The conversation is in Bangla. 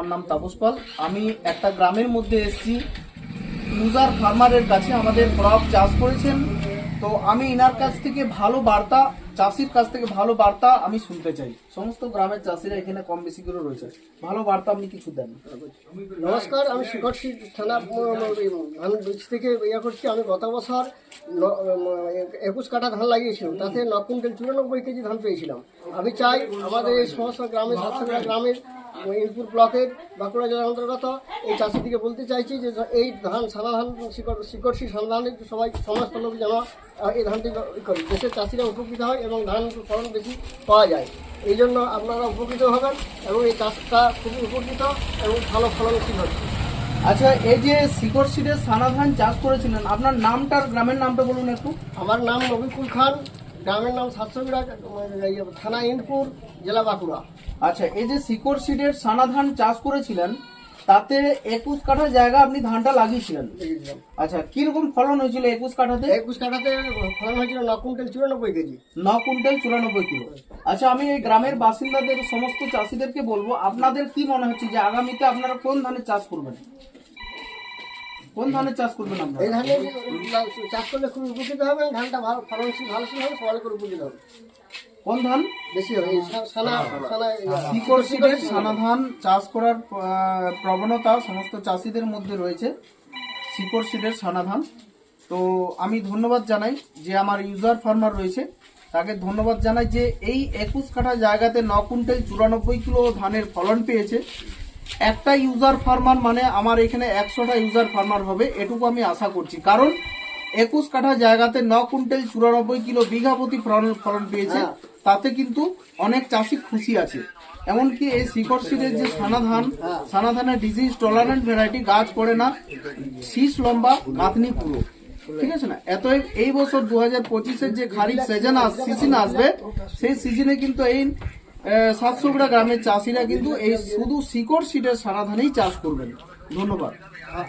আমার নাম তাপস পাল। আমি একটা গ্রামের মধ্যে এসেছি। ইউজার ফার্মারের কাছে আমাদের ক্রপ চাষ করেছেন। তো আমি ইনার কাছ থেকে ভালো বার্তা, চাষির কাছ থেকে ভালো বার্তা আমি শুনতে চাই। সমস্ত গ্রামের চাষিরা এখানে কম বেশি করে রয়েছে। ভালো বার্তা আপনি কিছু দেন। নমস্কার, আমি শিকটশি থানা ধান বীজ থেকে ইয়ে করছি। আমি গত বছর একুশ কাঠা ধান লাগিয়েছিলাম। তাতে ন কুইন্টাল চুরানব্বই কেজি ধান পেয়েছিলাম। আমি চাই আমাদের এই সমস্ত গ্রামের সাতশোগ্রা গ্রামের ইনপুর ব্লকের বাঁকুড়া জেলার অন্তর্গত এই চাষিদিকে বলতে চাইছি যে এই ধান সাদা ধান শিকড় শিকড়শি সাদা সবাই সমস্ত লোক যেন এই ধানটি করে। দেশের চাষিরা উপকৃত হয় এবং ধান ফলন বেশি পাওয়া যায়। এই জন্য আপনারা উপকৃত হবেন এবং এই চাষটা খুবই উপকৃত এবং ভালো ফলনশীল হচ্ছে আচ্ছা এই যে শিকড় সিডের সানা ধান চাষ করেছিলেন আপনার নামটার গ্রামের নামটা বলুন একটু। আমার নাম নবিকুল খান গ্রামের নাম সাতশোবিড়া থানা ইনপুর জেলা বাঁকুড়া। আচ্ছা এই যে শিকড় সিডের সানা ধান চাষ করেছিলেন তাতে একুশ কাঠা জায়গা আপনি ধানটা লাগিয়েছিলেন। আচ্ছা কীরকম ফলন হয়েছিল একুশ কাঠাতে? একুশ কাঠাতে ফলন হয়েছিল ন কুইন্টাল চুরানব্বই কেজি। ন কুইন্টাল চুরানব্বই কিলো। আচ্ছা আমি এই গ্রামের বাসিন্দাদের সমস্ত চাষিদেরকে বলব আপনাদের কি মনে হচ্ছে যে আগামীতে আপনারা কোন ধানের চাষ করবেন? কোন ধানের চাষ করবেন আপনারা এই ধানে চাষ করলে খুব উপকৃত হবে ধানটা ভালো ফলনশীল ভালোশীল হবে সবাই করে উপকৃত হবে। কোন ধান? বেশি হবে সানা সানা সানা ধান চাষ করার প্রবণতা সমস্ত চাষিদের মধ্যে রয়েছে। শিকড় সিডের সানা ধান। তো আমি ধন্যবাদ জানাই যে আমার ইউজার ফার্মার রয়েছে। তাকে ধন্যবাদ জানাই যে এই একুশ কাঠা জায়গাতে ন কুইন্টাল চুরানব্বই কিলো ধানের ফলন পেয়েছে। একটা ইউজার ফার্মার মানে আমার এখানে একশোটা ইউজার ফার্মার হবে এটুকু আমি আশা করছি। কারণ একুশ কাঠা জায়গাতে ন কুইন্টাল চুরানব্বই কিলো বিঘা প্রতি ফলন পেয়েছে। তাতে কিন্তু অনেক চাষি খুশি আছে। এমনকি এই শিকড় সিডের যে সানা ধান সানা ধানের ডিজিজ টলারেন্ট ভ্যারাইটি গাছ পড়ে না শীষ লম্বা গাঁথনি পুরো। ঠিক আছে না? এত এই বছর দু হাজার পঁচিশের যে খারিফ সিজন সিজন আসবে সেই সিজনে কিন্তু এই সাতশোগড়া গ্রামের চাষিরা কিন্তু এই শুধু শিকড় সিটের সারাধানেই চাষ করবেন। ধন্যবাদ।